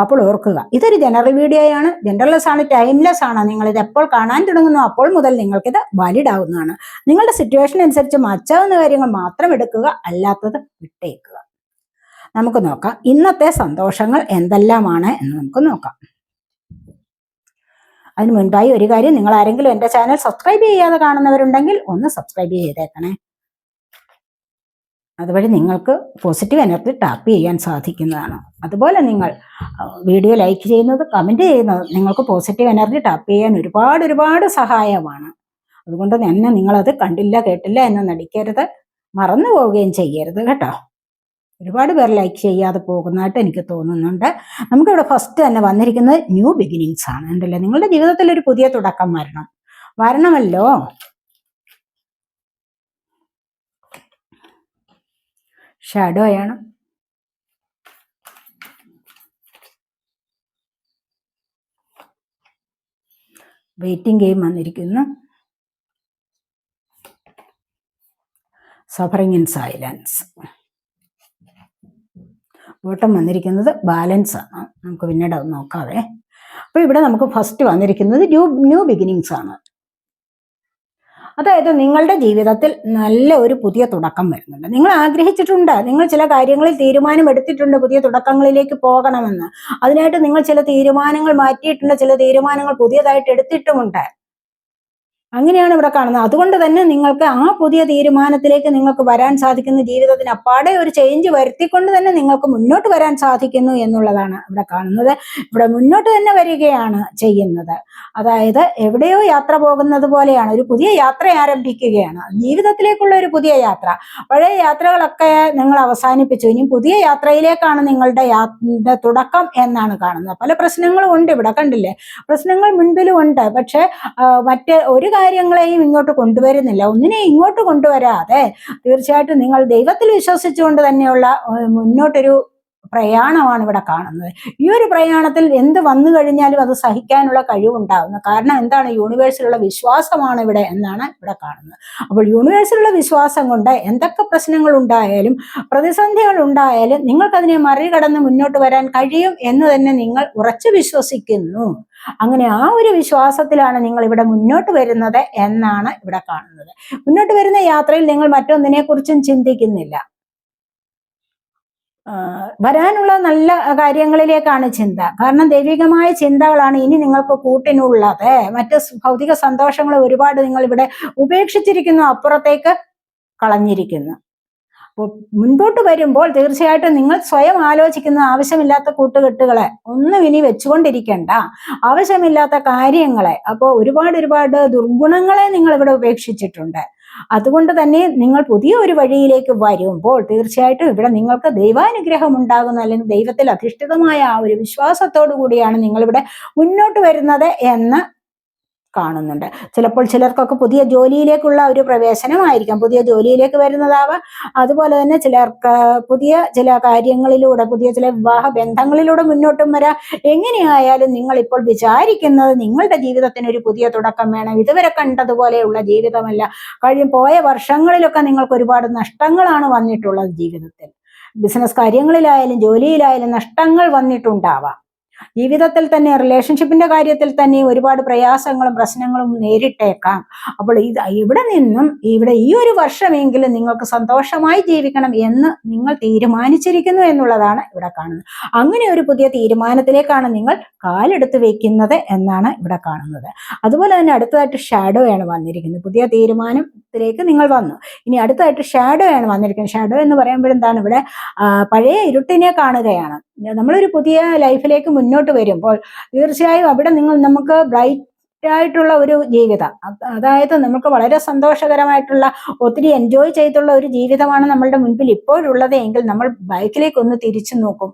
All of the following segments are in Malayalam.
അപ്പോൾ ഓർക്കുക. ഇതൊരു ജനറൽ വീഡിയോയാണ് ജനറൽലെസ് ആണ് ടൈംലെസ് ആണ്. നിങ്ങൾ ഇത് എപ്പോൾ കാണാൻ തുടങ്ങുന്നു അപ്പോൾ മുതൽ നിങ്ങൾക്ക് ഇത് വാലിഡ് ആവുന്നതാണ് നിങ്ങളുടെ സിറ്റുവേഷൻ അനുസരിച്ച് മച്ചാവുന്ന കാര്യങ്ങൾ മാത്രം എടുക്കുക അല്ലാത്തത് വിട്ടേക്കുക. നമുക്ക് നോക്കാം. ഇന്നത്തെ സന്തോഷങ്ങൾ എന്തെല്ലാമാണ് എന്ന് നമുക്ക് നോക്കാം. അതിന് മുൻപായി ഒരു കാര്യം നിങ്ങൾ ആരെങ്കിലും എന്റെ ചാനൽ സബ്സ്ക്രൈബ് ചെയ്യാതെ കാണുന്നവരുണ്ടെങ്കിൽ ഒന്ന് സബ്സ്ക്രൈബ് ചെയ്തേക്കണേ. അതുവഴി നിങ്ങൾക്ക് പോസിറ്റീവ് എനർജി ടാപ്പ് ചെയ്യാൻ സാധിക്കുന്നതാണ്. അതുപോലെ നിങ്ങൾ വീഡിയോ ലൈക്ക് ചെയ്യുന്നത് കമന്റ് ചെയ്യുന്നത് നിങ്ങൾക്ക് പോസിറ്റീവ് എനർജി ടാപ്പ് ചെയ്യാൻ ഒരുപാട് ഒരുപാട് സഹായമാണ്. അതുകൊണ്ട് തന്നെ നിങ്ങളത് കണ്ടില്ല കേട്ടില്ല എന്ന് നടിക്കരുത്. മറന്നു പോവുകയും ചെയ്യരുത് കേട്ടോ. ഒരുപാട് പേർ ലൈക്ക് ചെയ്യാതെ പോകുന്നതായിട്ട് എനിക്ക് തോന്നുന്നുണ്ട്. നമുക്കിവിടെ ഫസ്റ്റ് തന്നെ വന്നിരിക്കുന്നത് ന്യൂ ബിഗിനിങ്സ് ആണ്. ഉണ്ടല്ലേ നിങ്ങളുടെ ജീവിതത്തിൽ ഒരു പുതിയ തുടക്കം വരണം. വരണമല്ലോ. ഷാഡോയാണ് വെയിറ്റിംഗ് ഗെയിം വന്നിരിക്കുന്നു. സഫറിങ് ഇൻ സൈലൻസ് ബോട്ടം വന്നിരിക്കുന്നത് ബാലൻസ് ആണ്. നമുക്ക് പിന്നീട് അത് നോക്കാവേ. അപ്പൊ ഇവിടെ നമുക്ക് ഫസ്റ്റ് വന്നിരിക്കുന്നത് ന്യൂ ന്യൂ ബിഗിനിങ്സ് ആണ്. അതായത് നിങ്ങളുടെ ജീവിതത്തിൽ നല്ല ഒരു പുതിയ തുടക്കം വരുന്നുണ്ട്. നിങ്ങൾ ആഗ്രഹിച്ചിട്ടുണ്ട് നിങ്ങൾ ചില കാര്യങ്ങളിൽ തീരുമാനം എടുത്തിട്ടുണ്ട് പുതിയ തുടക്കങ്ങളിലേക്ക് പോകണമെന്ന്. അതിനായിട്ട് നിങ്ങൾ ചില തീരുമാനങ്ങൾ മാറ്റിയിട്ടുണ്ട് ചില തീരുമാനങ്ങൾ പുതിയതായിട്ട് എടുത്തിട്ടുമുണ്ട്. അങ്ങനെയാണ് ഇവിടെ കാണുന്നത്. അതുകൊണ്ട് തന്നെ നിങ്ങൾക്ക് ആ പുതിയ തീരുമാനത്തിലേക്ക് നിങ്ങൾക്ക് വരാൻ സാധിക്കുന്ന ജീവിതത്തിന് അപ്പാടെ ഒരു ചേഞ്ച് വരുത്തിക്കൊണ്ട് തന്നെ നിങ്ങൾക്ക് മുന്നോട്ട് വരാൻ സാധിക്കുന്നു എന്നുള്ളതാണ് ഇവിടെ കാണുന്നത്. ഇവിടെ മുന്നോട്ട് തന്നെ വരികയാണ് ചെയ്യുന്നത്. അതായത് എവിടെയോ യാത്ര പോകുന്നത് പോലെയാണ്. ഒരു പുതിയ യാത്ര ആരംഭിക്കുകയാണ്. ജീവിതത്തിലേക്കുള്ള ഒരു പുതിയ യാത്ര. പഴയ യാത്രകളൊക്കെ നിങ്ങൾ അവസാനിപ്പിച്ചു. ഇനി പുതിയ യാത്രയിലേക്കാണ് നിങ്ങളുടെ യാത്ര തുടക്കം എന്നാണ് കാണുന്നത്. പല പ്രശ്നങ്ങളും ഉണ്ട് ഇവിടെ കണ്ടില്ലേ? പ്രശ്നങ്ങൾ മുൻപിലും ഉണ്ട്. പക്ഷെ മറ്റേ ഒരു കാര്യങ്ങളെയും ഇങ്ങോട്ട് കൊണ്ടുവരുന്നില്ല. ഒന്നിനെയും ഇങ്ങോട്ട് കൊണ്ടുവരാതെ തീർച്ചയായിട്ടും നിങ്ങൾ ദൈവത്തിൽ വിശ്വസിച്ചുകൊണ്ട് തന്നെയുള്ള മുന്നോട്ടൊരു പ്രയാണമാണ് ഇവിടെ കാണുന്നത്. ഈ ഒരു പ്രയാണത്തിൽ എന്ത് വന്നു കഴിഞ്ഞാലും അത് സഹിക്കാനുള്ള കഴിവുണ്ടാകുന്നു. കാരണം എന്താണ്? യൂണിവേഴ്സിലുള്ള വിശ്വാസമാണ് ഇവിടെ എന്നാണ് ഇവിടെ കാണുന്നത്. അപ്പോൾ യൂണിവേഴ്സിലുള്ള വിശ്വാസം കൊണ്ട് എന്തൊക്കെ പ്രശ്നങ്ങൾ ഉണ്ടായാലും പ്രതിസന്ധികൾ ഉണ്ടായാലും നിങ്ങൾക്കതിനെ മറികടന്ന് മുന്നോട്ട് വരാൻ കഴിയും എന്ന് തന്നെ നിങ്ങൾ ഉറച്ചു വിശ്വസിക്കുന്നു. അങ്ങനെ ആ ഒരു വിശ്വാസത്തിലാണ് നിങ്ങൾ ഇവിടെ മുന്നോട്ട് വരുന്നത് എന്നാണ് ഇവിടെ കാണുന്നത്. മുന്നോട്ട് വരുന്ന യാത്രയിൽ നിങ്ങൾ മറ്റൊന്നിനെ കുറിച്ചും ചിന്തിക്കുന്നില്ല. വരാനുള്ള നല്ല കാര്യങ്ങളിലേക്കാണ് ചിന്ത. കാരണം ദൈവികമായ ചിന്തകളാണ് ഇനി നിങ്ങൾക്ക് കൂട്ടിനുള്ളത്. മറ്റ് ഭൗതിക സന്തോഷങ്ങൾ ഒരുപാട് നിങ്ങൾ ഇവിടെ ഉപേക്ഷിച്ചിരിക്കുന്നു അപ്പുറത്തേക്ക് കളഞ്ഞിരിക്കുന്നു. അപ്പോൾ മുൻപോട്ട് വരുമ്പോൾ തീർച്ചയായിട്ടും നിങ്ങൾ സ്വയം ആലോചിക്കുന്ന ആവശ്യമില്ലാത്ത കൂട്ടുകെട്ടുകളെ ഒന്നും ഇനി വെച്ചുകൊണ്ടിരിക്കണ്ട. ആവശ്യമില്ലാത്ത കാര്യങ്ങളെ. അപ്പോൾ ഒരുപാട് ഒരുപാട് ദുർഗുണങ്ങളെ നിങ്ങൾ ഇവിടെ ഉപേക്ഷിച്ചിട്ടുണ്ട്. അതുകൊണ്ട് തന്നെ നിങ്ങൾ പുതിയ ഒരു വഴിയിലേക്ക് വരുമ്പോൾ തീർച്ചയായിട്ടും ഇവിടെ നിങ്ങൾക്ക് ദൈവാനുഗ്രഹം ഉണ്ടാകുന്ന അല്ലെങ്കിൽ ദൈവത്തിൽ അധിഷ്ഠിതമായ ആ ഒരു വിശ്വാസത്തോടു കൂടിയാണ് നിങ്ങളിവിടെ മുന്നോട്ട് വരുന്നത് എന്ന് കാണുന്നുണ്ട്. ചിലപ്പോൾ ചിലർക്കൊക്കെ പുതിയ ജോലിയിലേക്കുള്ള ഒരു പ്രവേശനമായിരിക്കാം. പുതിയ ജോലിയിലേക്ക് വരുന്നതാവാം. അതുപോലെ തന്നെ ചിലർക്ക് പുതിയ ചില കാര്യങ്ങളിലൂടെ പുതിയ ചില വിവാഹ ബന്ധങ്ങളിലൂടെ മുന്നോട്ടും വരാം. എങ്ങനെയായാലും നിങ്ങൾ ഇപ്പോൾ വിചാരിക്കുന്നത് നിങ്ങളുടെ ജീവിതത്തിന് ഒരു പുതിയ തുടക്കം വേണം. ഇതുവരെ കണ്ടതുപോലെയുള്ള ജീവിതമല്ല. കഴിഞ്ഞ പോയ വർഷങ്ങളിലൊക്കെ നിങ്ങൾക്ക് ഒരുപാട് നഷ്ടങ്ങളാണ് വന്നിട്ടുള്ളത് ജീവിതത്തിൽ. ബിസിനസ് കാര്യങ്ങളിലായാലും ജോലിയിലായാലും നഷ്ടങ്ങൾ വന്നിട്ടുണ്ടാവാം. ജീവിതത്തിൽ തന്നെ റിലേഷൻഷിപ്പിന്റെ കാര്യത്തിൽ തന്നെ ഒരുപാട് പ്രയാസങ്ങളും പ്രശ്നങ്ങളും നേരിട്ടേക്കാം. അപ്പോൾ ഇത് ഇവിടെ നിന്നും ഇവിടെ ഈ ഒരു വർഷമെങ്കിലും നിങ്ങൾക്ക് സന്തോഷമായി ജീവിക്കണം എന്ന് നിങ്ങൾ തീരുമാനിച്ചിരിക്കുന്നു എന്നുള്ളതാണ് ഇവിടെ കാണുന്നത്. അങ്ങനെ ഒരു പുതിയ തീരുമാനത്തിലേക്കാണ് നിങ്ങൾ കാലെടുത്ത് വെക്കുന്നത് എന്നാണ് ഇവിടെ കാണുന്നത്. അതുപോലെ തന്നെ അടുത്തതായിട്ട് ഷാഡോ ആണ് വന്നിരിക്കുന്നത്. പുതിയ തീരുമാനത്തിലേക്ക് നിങ്ങൾ വന്നു. ഇനി അടുത്തതായിട്ട് ഷാഡോ ആണ് വന്നിരിക്കുന്നത്. ഷാഡോ എന്ന് പറയുമ്പോഴെന്താണ് ഇവിടെ? പഴയ ഇരുട്ടിനെ കാണുകയാണ്. നമ്മളൊരു പുതിയ ലൈഫിലേക്ക് മുന്നോട്ട് വരുമ്പോൾ തീർച്ചയായും അവിടെ നിങ്ങൾ നമുക്ക് ബ്രൈറ്റ് ആയിട്ടുള്ള ഒരു ജീവിതം. അതായത് നമുക്ക് വളരെ സന്തോഷകരമായിട്ടുള്ള ഒത്തിരി എൻജോയ് ചെയ്തുള്ള ഒരു ജീവിതമാണ് നമ്മളുടെ മുൻപിൽ ഇപ്പോഴുള്ളത് എങ്കിൽ നമ്മൾ ബൈക്കിലേക്ക് ഒന്ന് തിരിച്ചു നോക്കും.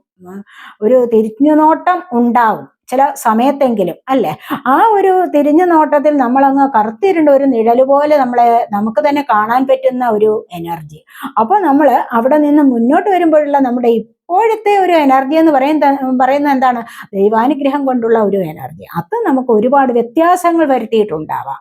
ഒരു തിരിഞ്ഞു നോട്ടം ഉണ്ടാവും. ചില സമയത്തെങ്കിലും അല്ലേ? ആ ഒരു തിരിഞ്ഞു നോട്ടത്തിൽ നമ്മളങ്ങ് കറുത്തിരുണ്ട ഒരു നിഴൽ പോലെ നമ്മളെ നമുക്ക് തന്നെ കാണാൻ പറ്റുന്ന ഒരു എനർജി. അപ്പോൾ നമ്മൾ അവിടെ നിന്ന് മുന്നോട്ട് വരുമ്പോഴുള്ള നമ്മുടെ ഇപ്പോഴത്തെ ഒരു എനർജി എന്ന് പറയുന്ന പറയുന്നത് എന്താണ്? ദൈവാനുഗ്രഹം കൊണ്ടുള്ള ഒരു എനർജി. അത് നമുക്ക് ഒരുപാട് വ്യത്യാസങ്ങൾ വരുത്തിയിട്ടുണ്ടാവാം.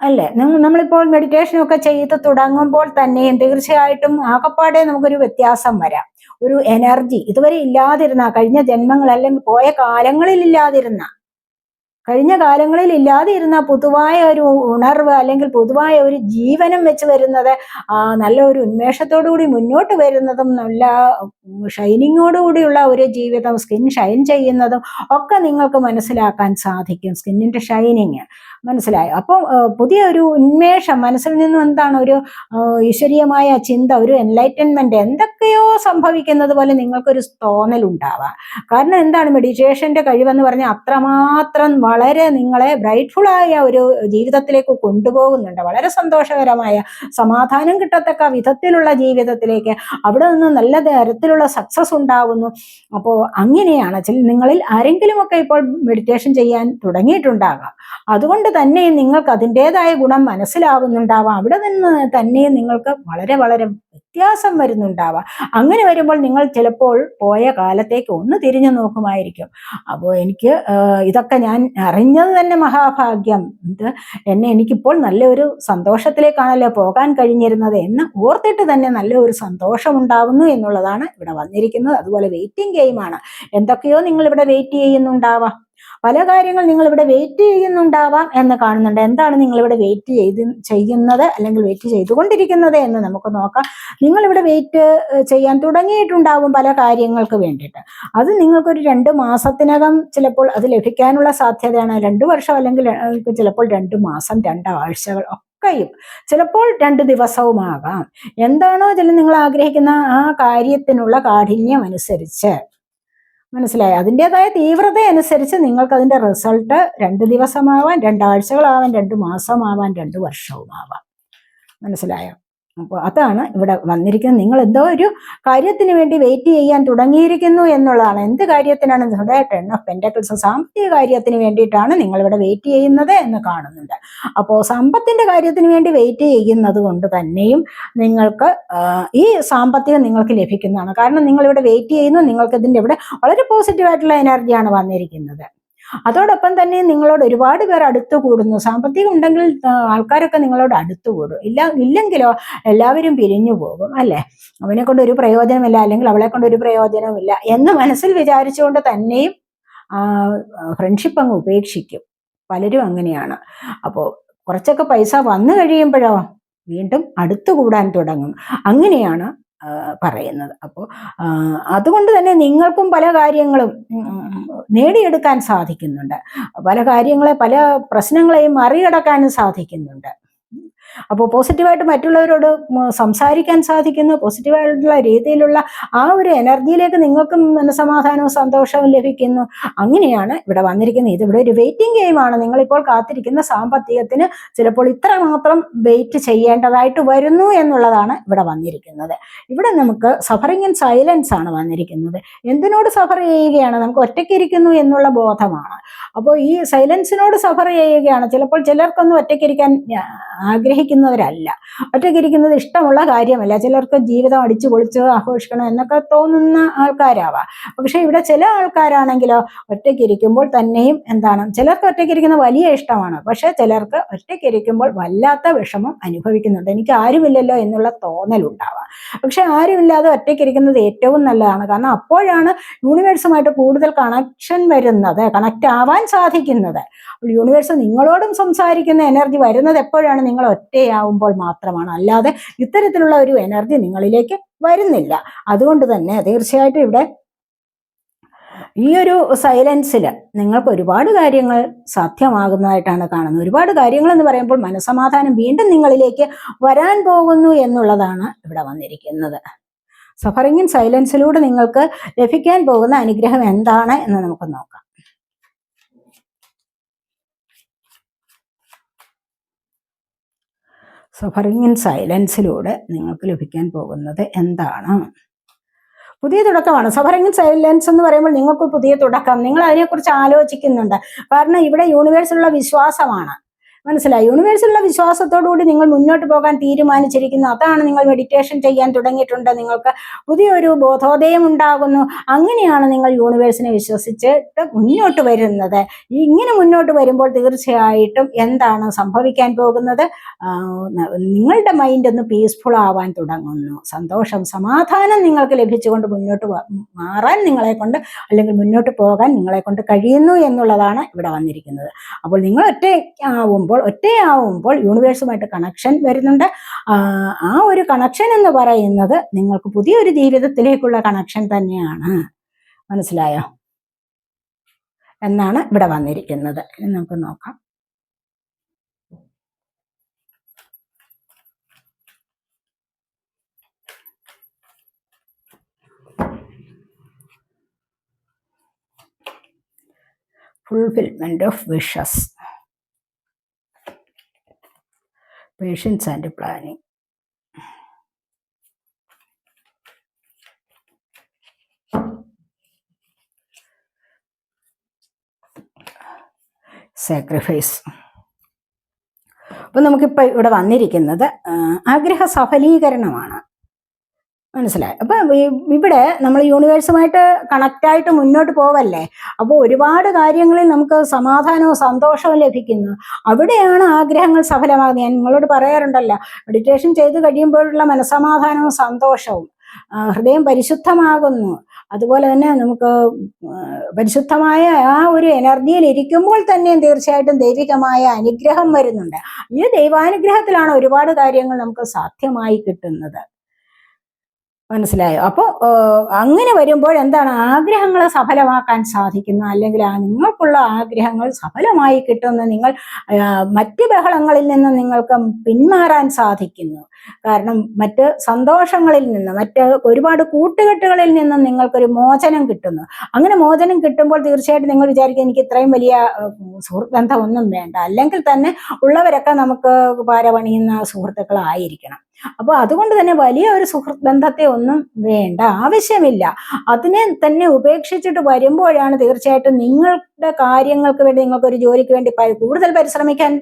അല്ലേ? നമ്മളിപ്പോൾ മെഡിറ്റേഷൻ ഒക്കെ ചെയ്ത് തുടങ്ങുമ്പോൾ തന്നെയും തീർച്ചയായിട്ടും ആകപ്പാടെ നമുക്കൊരു വ്യത്യാസം വരാം. ഒരു എനർജി ഇതുവരെ ഇല്ലാതിരുന്ന കഴിഞ്ഞ ജന്മങ്ങൾ അല്ലെങ്കിൽ പോയ കാലങ്ങളിൽ ഇല്ലാതിരുന്ന കഴിഞ്ഞ കാലങ്ങളിൽ ഇല്ലാതിരുന്ന പൊതുവായ ഒരു ഉണർവ് അല്ലെങ്കിൽ പൊതുവായ ഒരു ജീവനം വെച്ച് വരുന്നത് നല്ല ഒരു ഉന്മേഷത്തോടു കൂടി മുന്നോട്ട് വരുന്നതും നല്ല ഷൈനിങ്ങോടുകൂടിയുള്ള ഒരു ജീവിതം സ്കിൻ ഷൈൻ ചെയ്യുന്നതും ഒക്കെ നിങ്ങൾക്ക് മനസ്സിലാക്കാൻ സാധിക്കും. സ്കിന്നിന്റെ ഷൈനിങ് മനസ്സിലായോ. അപ്പം പുതിയ ഒരു ഉന്മേഷം മനസ്സിൽ നിന്നും എന്താണ് ഒരു ഈശ്വരീയമായ ചിന്ത ഒരു എൻലൈറ്റൻമെന്റ് എന്തൊക്കെയോ സംഭവിക്കുന്നത് പോലെ നിങ്ങൾക്കൊരു തോന്നൽ ഉണ്ടാവാം. കാരണം എന്താണ് മെഡിറ്റേഷന്റെ കഴിവെന്ന് പറഞ്ഞാൽ അത്രമാത്രം വളരെ നിങ്ങളെ ബ്രൈറ്റ്ഫുൾ ആയ ഒരു ജീവിതത്തിലേക്ക് കൊണ്ടുപോകുന്നുണ്ട്. വളരെ സന്തോഷകരമായ സമാധാനം കിട്ടത്തക്ക വിധത്തിലുള്ള ജീവിതത്തിലേക്ക് അവിടെ നിന്ന് നല്ല തരത്തിലുള്ള സക്സസ് ഉണ്ടാവുന്നു. അപ്പോൾ അങ്ങനെയാണ്. നിങ്ങളിൽ ആരെങ്കിലുമൊക്കെ ഇപ്പോൾ മെഡിറ്റേഷൻ ചെയ്യാൻ തുടങ്ങിയിട്ടുണ്ടാകാം. അതുകൊണ്ട് തന്നെ നിങ്ങൾക്ക് അതിന്റെതായ ഗുണം മനസ്സിലാവുന്നുണ്ടാവാം. അവിടെ നിന്ന് തന്നെ നിങ്ങൾക്ക് വളരെ വളരെ വ്യത്യാസം വരുന്നുണ്ടാവാം. അങ്ങനെ വരുമ്പോൾ നിങ്ങൾ ചിലപ്പോൾ പോയ കാലത്തേക്ക് ഒന്ന് തിരിഞ്ഞു നോക്കുമായിരിക്കും. അപ്പോൾ എനിക്ക് ഇതൊക്കെ ഞാൻ അറിഞ്ഞത് തന്നെ മഹാഭാഗ്യം. ഇത് എന്നെ എനിക്കിപ്പോൾ നല്ലൊരു സന്തോഷത്തിലേക്കാണല്ലോ പോകാൻ കഴിഞ്ഞിരുന്നത് എന്ന് ഓർത്തിട്ട് തന്നെ നല്ലൊരു സന്തോഷം ഉണ്ടാവുന്നു എന്നുള്ളതാണ് ഇവിടെ വന്നിരിക്കുന്നത്. അതുപോലെ വെയിറ്റിംഗ് ഗെയിമാണ് എന്തൊക്കെയോ നിങ്ങൾ ഇവിടെ വെയിറ്റ് ചെയ്യുന്നുണ്ടാവാം. പല കാര്യങ്ങൾ നിങ്ങൾ ഇവിടെ വെയിറ്റ് ചെയ്യുന്നുണ്ടാവാം എന്ന് കാണുന്നുണ്ട്. എന്താണ് നിങ്ങൾ ഇവിടെ വെയിറ്റ് ചെയ്ത് ചെയ്യുന്നത് അല്ലെങ്കിൽ വെയിറ്റ് ചെയ്തുകൊണ്ടിരിക്കുന്നത് എന്ന് നമുക്ക് നോക്കാം. നിങ്ങൾ ഇവിടെ വെയിറ്റ് ചെയ്യാൻ തുടങ്ങിയിട്ടുണ്ടാവും പല കാര്യങ്ങൾക്ക് വേണ്ടിയിട്ട്. അത് നിങ്ങൾക്കൊരു രണ്ട് മാസത്തിനകം ചിലപ്പോൾ അത് ലഭിക്കാനുള്ള സാധ്യതയാണ്. രണ്ട് വർഷം അല്ലെങ്കിൽ ചിലപ്പോൾ രണ്ട് മാസം രണ്ടാഴ്ചകൾ ഒക്കെയും. ചിലപ്പോൾ രണ്ട് ദിവസവുമാകാം. എന്താണോ ചില നിങ്ങൾ ആഗ്രഹിക്കുന്ന ആ കാര്യത്തിനുള്ള കാഠിന്യം അനുസരിച്ച് മനസ്സിലായോ. അതിന്റെതായ തീവ്രത അനുസരിച്ച് നിങ്ങൾക്ക് അതിന്റെ റിസൾട്ട് രണ്ട് ദിവസമാവാൻ രണ്ടാഴ്ചകളാവാൻ രണ്ട് മാസമാവാൻ രണ്ട് വർഷവുമാവാം. മനസ്സിലായോ? അപ്പോൾ അതാണ് ഇവിടെ വന്നിരിക്കുന്നത്. നിങ്ങൾ എന്തോ ഒരു കാര്യത്തിന് വേണ്ടി വെയിറ്റ് ചെയ്യാൻ തുടങ്ങിയിരിക്കുന്നു എന്നുള്ളതാണ്. എന്ത് കാര്യത്തിനാണ്? നിങ്ങളുടെ ടെൺ ഓഫ് പെന്റക്കിൾസ് സാമ്പത്തിക കാര്യത്തിന് വേണ്ടിയിട്ടാണ് നിങ്ങൾ ഇവിടെ വെയിറ്റ് ചെയ്യുന്നത് എന്ന് കാണുന്നുണ്ട്. അപ്പോൾ സമ്പത്തിന്റെ കാര്യത്തിന് വേണ്ടി വെയിറ്റ് ചെയ്യുന്നത് കൊണ്ട് തന്നെയും നിങ്ങൾക്ക് ഈ സാമ്പത്തികം നിങ്ങൾക്ക് ലഭിക്കുന്നതാണ്. കാരണം നിങ്ങൾ ഇവിടെ വെയിറ്റ് ചെയ്യുന്നു നിങ്ങൾക്ക് ഇതിന്റെ ഇവിടെ വളരെ പോസിറ്റീവ് ആയിട്ടുള്ള എനർജിയാണ് വന്നിരിക്കുന്നത്. അതോടൊപ്പം തന്നെ നിങ്ങളോട് ഒരുപാട് പേർ അടുത്തു കൂടുന്നു. സാമ്പത്തികം ഉണ്ടെങ്കിൽ ആൾക്കാരൊക്കെ നിങ്ങളോട് അടുത്തു കൂടും. ഇല്ല ഇല്ലെങ്കിലോ എല്ലാവരും പിരിഞ്ഞു പോകും അല്ലേ? അവനെ കൊണ്ട് ഒരു പ്രയോജനമില്ല അല്ലെങ്കിൽ അവളെ കൊണ്ട് ഒരു പ്രയോജനവുമില്ല എന്ന് മനസ്സിൽ വിചാരിച്ചുകൊണ്ട് തന്നെയും ഫ്രണ്ട്ഷിപ്പ് അങ്ങ് ഉപേക്ഷിക്കും. പലരും അങ്ങനെയാണ്. അപ്പോൾ കുറച്ചൊക്കെ പൈസ വന്നു കഴിയുമ്പോഴോ വീണ്ടും അടുത്തു കൂടാൻ തുടങ്ങും. അങ്ങനെയാണ് പറയുന്നത്. അപ്പോൾ അതുകൊണ്ട് തന്നെ നിങ്ങൾക്കും പല കാര്യങ്ങളും നേടിയെടുക്കാൻ സാധിക്കുന്നുണ്ട്. പല കാര്യങ്ങളെ പല പ്രശ്നങ്ങളെയും മറികടക്കാനും സാധിക്കുന്നുണ്ട്. അപ്പോൾ പോസിറ്റീവായിട്ട് മറ്റുള്ളവരോട് സംസാരിക്കാൻ സാധിക്കുന്നു. പോസിറ്റീവായിട്ടുള്ള രീതിയിലുള്ള ആ ഒരു എനർജിയിലേക്ക് നിങ്ങൾക്കും മനസമാധാനവും സന്തോഷവും ലഭിക്കുന്നു. അങ്ങനെയാണ് ഇവിടെ വന്നിരിക്കുന്നത്. ഇത് ഇവിടെ ഒരു വെയിറ്റിംഗ് ഗെയിമാണ് നിങ്ങളിപ്പോൾ കാത്തിരിക്കുന്ന സാമ്പത്തികത്തിന് ചിലപ്പോൾ ഇത്ര മാത്രം വെയിറ്റ് ചെയ്യേണ്ടതായിട്ട് വരുന്നു എന്നുള്ളതാണ് ഇവിടെ വന്നിരിക്കുന്നത്. ഇവിടെ നമുക്ക് സഫറിങ് ഇൻ സൈലൻസ് ആണ് വന്നിരിക്കുന്നത്. എന്തിനോട് സഫർ ചെയ്യുകയാണ്? നമുക്ക് ഒറ്റയ്ക്ക് ഇരിക്കുന്നു എന്നുള്ള ബോധമാണ്. അപ്പോൾ ഈ സൈലൻസിനോട് സഫർ ചെയ്യുകയാണ്. ചിലപ്പോൾ ചിലർക്കൊന്നും ഒറ്റയ്ക്കിരിക്കാൻ ആ, ആഗ്രഹിക്കുന്നവരല്ല. ഒറ്റയ്ക്കിരിക്കുന്നത് ഇഷ്ടമുള്ള കാര്യമല്ല. ചിലർക്ക് ജീവിതം അടിച്ചു പൊളിച്ച് ആഘോഷിക്കണം എന്നൊക്കെ തോന്നുന്ന ആൾക്കാരാവാം. പക്ഷെ ഇവിടെ ചില ആൾക്കാരാണെങ്കിലോ ഒറ്റയ്ക്കിരിക്കുമ്പോൾ തന്നെയും എന്താണ് ചിലർക്ക് ഒറ്റയ്ക്കിരിക്കുന്ന വലിയ ഇഷ്ടമാണ്. പക്ഷെ ചിലർക്ക് ഒറ്റയ്ക്കിരിക്കുമ്പോൾ വല്ലാത്ത വിഷമം അനുഭവിക്കുന്നുണ്ട്. എനിക്ക് ആരുമില്ലല്ലോ എന്നുള്ള തോന്നലുണ്ടാവാം പക്ഷെ ആരുമില്ലാതെ ഒറ്റയ്ക്കിരിക്കുന്നത് ഏറ്റവും നല്ലതാണ്. കാരണം അപ്പോഴാണ് യൂണിവേഴ്സുമായിട്ട് കൂടുതൽ കണക്ഷൻ വരുന്നത് കണക്റ്റ് ആവാൻ സാധിക്കുന്നത്. യൂണിവേഴ്സ് നിങ്ങളോടും സംസാരിക്കുന്ന എനർജി വരുന്നത് എപ്പോഴാണ് നിങ്ങൾ ഒറ്റയാവുമ്പോൾ മാത്രമാണ്. അല്ലാതെ ഇത്തരത്തിലുള്ള ഒരു എനർജി നിങ്ങളിലേക്ക് വരുന്നില്ല. അതുകൊണ്ട് തന്നെ തീർച്ചയായിട്ടും ഇവിടെ ഈ ഒരു സൈലൻസിൽ നിങ്ങൾക്ക് ഒരുപാട് കാര്യങ്ങൾ സാധ്യമാകുന്നതായിട്ടാണ് കാണുന്നത്. ഒരുപാട് കാര്യങ്ങൾ എന്ന് പറയുമ്പോൾ മനസമാധാനം വീണ്ടും നിങ്ങളിലേക്ക് വരാൻ പോകുന്നു എന്നുള്ളതാണ് ഇവിടെ വന്നിരിക്കുന്നത്. സഫറിങ് ഇൻ സൈലൻസിലൂടെ നിങ്ങൾക്ക് ലഭിക്കാൻ പോകുന്ന അനുഗ്രഹം എന്താണ് എന്ന് നമുക്ക് നോക്കാം. സഫറിങ് ഇൻ സൈലൻസിലൂടെ നിങ്ങൾക്ക് ലഭിക്കാൻ പോകുന്നത് എന്താണ്? പുതിയ തുടക്കമാണ്. സഫറിംഗ് സൈലൻസ് എന്ന് പറയുമ്പോൾ നിങ്ങൾക്ക് പുതിയ തുടക്കം. നിങ്ങൾ അതിനെക്കുറിച്ച് ആലോചിക്കുന്നുണ്ട്. കാരണം ഇവിടെ യൂണിവേഴ്സിലുള്ള വിശ്വാസമാണ്. മനസ്സിലായി. യൂണിവേഴ്സിലുള്ള വിശ്വാസത്തോടുകൂടി നിങ്ങൾ മുന്നോട്ട് പോകാൻ തീരുമാനിച്ചിരിക്കുന്നു. അതാണ് നിങ്ങൾ മെഡിറ്റേഷൻ ചെയ്യാൻ തുടങ്ങിയിട്ടുണ്ട്. നിങ്ങൾക്ക് പുതിയൊരു ബോധോദയം ഉണ്ടാകുന്നു. അങ്ങനെയാണ് നിങ്ങൾ യൂണിവേഴ്സിനെ വിശ്വസിച്ചിട്ട് മുന്നോട്ട് വരുന്നത്. ഇങ്ങനെ മുന്നോട്ട് വരുമ്പോൾ തീർച്ചയായിട്ടും എന്താണ് സംഭവിക്കാൻ പോകുന്നത്? നിങ്ങളുടെ മൈൻഡ് ഒന്ന് പീസ്ഫുൾ ആവാൻ തുടങ്ങുന്നു. സന്തോഷം സമാധാനം നിങ്ങൾക്ക് ലഭിച്ചുകൊണ്ട് മുന്നോട്ട് മാറാൻ നിങ്ങളെ കൊണ്ട് അല്ലെങ്കിൽ മുന്നോട്ട് പോകാൻ നിങ്ങളെ കൊണ്ട് കഴിയുന്നു എന്നുള്ളതാണ് ഇവിടെ വന്നിരിക്കുന്നത്. അപ്പോൾ നിങ്ങൾ ഒറ്റയാവുമ്പോൾ ഒറ്റയാവുമ്പോൾ യൂണിവേഴ്സുമായിട്ട് കണക്ഷൻ വരുന്നുണ്ട്. ആ, ആ ഒരു കണക്ഷൻ എന്ന് പറയുന്നത് നിങ്ങൾക്ക് പുതിയൊരു ജീവിതത്തിലേക്കുള്ള കണക്ഷൻ തന്നെയാണ്. മനസ്സിലായോ? എന്നാണ് ഇവിടെ വന്നിരിക്കുന്നത്. ഇനി നമുക്ക് നോക്കാം. Fulfillment of wishes. Patience and planning sacrifice അപ്പം നമുക്കിപ്പോൾ ഇവിടെ വന്നിരിക്കുന്നത് ആഗ്രഹ സഫലീകരണമാണ് മനസ്സിലായി. അപ്പൊ ഇവിടെ നമ്മൾ യൂണിവേഴ്സുമായിട്ട് കണക്റ്റ് ആയിട്ട് മുന്നോട്ട് പോവല്ലേ? അപ്പോൾ ഒരുപാട് കാര്യങ്ങളിൽ നമുക്ക് സമാധാനവും സന്തോഷവും ലഭിക്കുന്നു. അവിടെയാണ് ആഗ്രഹങ്ങൾ സഫലമാകുന്നത്. ഞാൻ നിങ്ങളോട് പറയാറുണ്ടല്ലോ മെഡിറ്റേഷൻ ചെയ്ത് കഴിയുമ്പോഴുള്ള മനസമാധാനവും സന്തോഷവും ഹൃദയം പരിശുദ്ധമാകുന്നു. അതുപോലെ തന്നെ നമുക്ക് പരിശുദ്ധമായ ആ ഒരു എനർജിയിൽ ഇരിക്കുമ്പോൾ തന്നെ തീർച്ചയായിട്ടും ദൈവികമായ അനുഗ്രഹം വരുന്നുണ്ട്. ഈ ദൈവാനുഗ്രഹത്തിലാണ് ഒരുപാട് കാര്യങ്ങൾ നമുക്ക് സാധ്യമായി കിട്ടുന്നത്. മനസ്സിലായോ? അപ്പോൾ അങ്ങനെ വരുമ്പോൾ എന്താണ് ആഗ്രഹങ്ങൾ സഫലമാക്കാൻ സാധിക്കുന്ന അല്ലെങ്കിൽ ആ നിങ്ങൾക്കുള്ള ആഗ്രഹങ്ങൾ സഫലമായി കിട്ടുന്ന നിങ്ങൾ മറ്റ് ബഹളങ്ങളിൽ നിന്ന് നിങ്ങൾക്ക് പിന്മാറാൻ സാധിക്കുന്നു. കാരണം മറ്റ് സന്തോഷങ്ങളിൽ നിന്ന് മറ്റ് ഒരുപാട് കൂട്ടുകെട്ടുകളിൽ നിന്നും നിങ്ങൾക്കൊരു മോചനം കിട്ടുന്നു. അങ്ങനെ മോചനം കിട്ടുമ്പോൾ തീർച്ചയായിട്ടും നിങ്ങൾ വിചാരിക്കും എനിക്ക് ഇത്രയും വലിയ ഉം, സുഹൃത്ത് ബന്ധം ഒന്നും വേണ്ട. അല്ലെങ്കിൽ തന്നെ ഉള്ളവരൊക്കെ നമുക്ക് പാരപണിയുന്ന സുഹൃത്തുക്കളായിരിക്കണം. അപ്പൊ അതുകൊണ്ട് തന്നെ വലിയ ഒരു സുഹൃത്ത് ബന്ധത്തെ ഒന്നും വേണ്ട ആവശ്യമില്ല. അതിനെ തന്നെ ഉപേക്ഷിച്ചിട്ട് വരുമ്പോഴാണ് തീർച്ചയായിട്ടും നിങ്ങളുടെ കാര്യങ്ങൾക്ക് വേണ്ടി നിങ്ങൾക്ക് ഒരു ജോലിക്ക് വേണ്ടി കൂടുതൽ പരിശ്രമിക്കാൻ